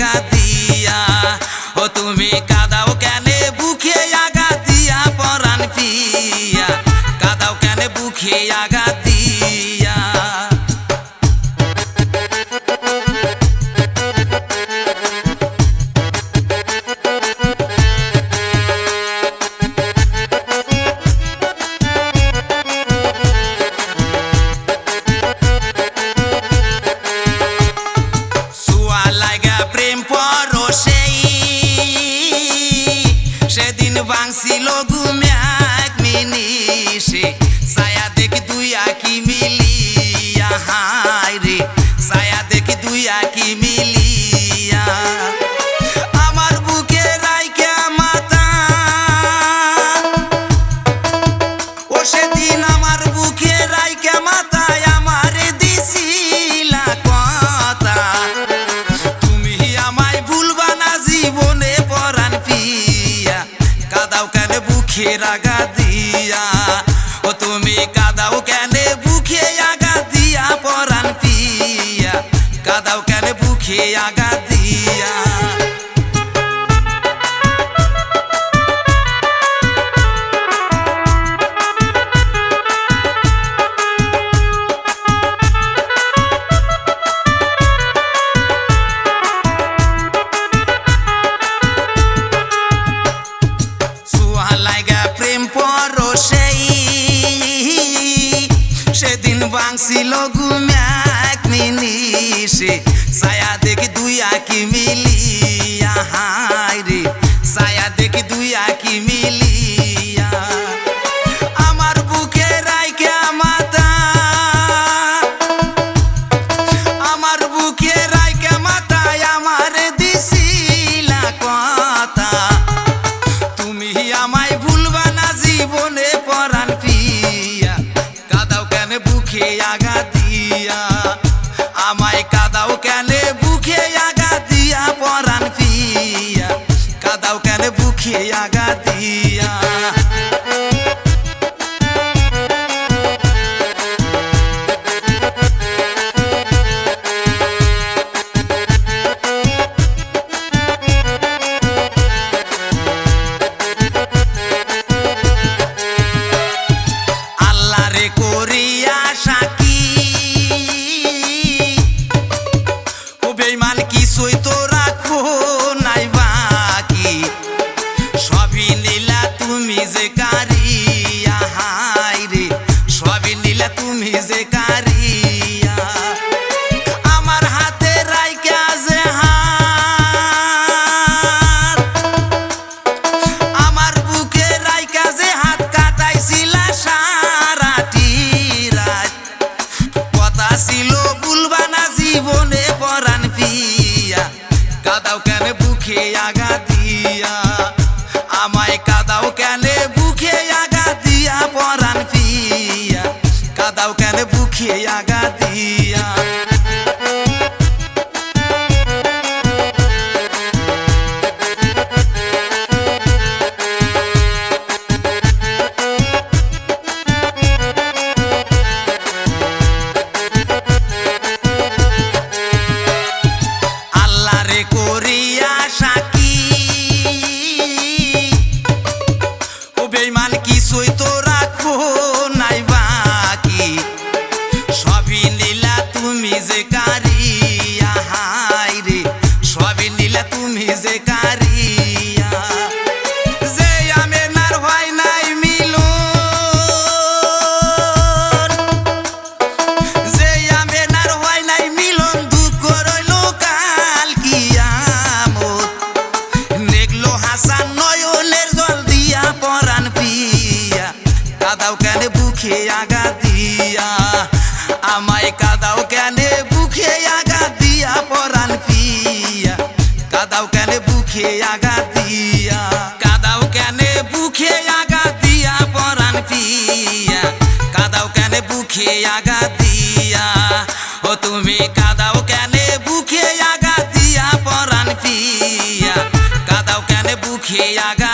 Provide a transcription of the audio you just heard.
আগা দিয়া। ও তুমি কাদাও কেনে বুখে আগা দিয়া, পরাণ পিয়া কাদাও কেনে বুখে আগা বাংছিল ঘুমে এক মিনিষে ছায়া দেখি দুই আঁকি মিলিয়া হা মুখে আগা দিয়া। সেদিন বাংছিল গুম্যাক নিশে হায় রে। সায়া দেখি দুই আঁকি দাও কেন বুখিয়ে আগা কাদাও কেন বুকে আগা দিয়া? আমায় কাদাও কেন বুকে আগা দিয়া? পরাণ পিয়া কাদাও কেন বুকে আগা দিয়া? আগা দিয়া। আমায় কাদাও কেনে বুকে আগা দিয়া, পরাণ পিয়া। কাদাও কেনে বুকে আগা দিয়া। কাদাও কেনে বুকে আগা দিয়া, পরাণ পিয়া। কাদাও কেনে বুকে আগা দিয়া। ও তুমি কাদাও কেনে বুকে আগা দিয়া, পরাণ পিয়া। কাদাও কেনে বুকে আগা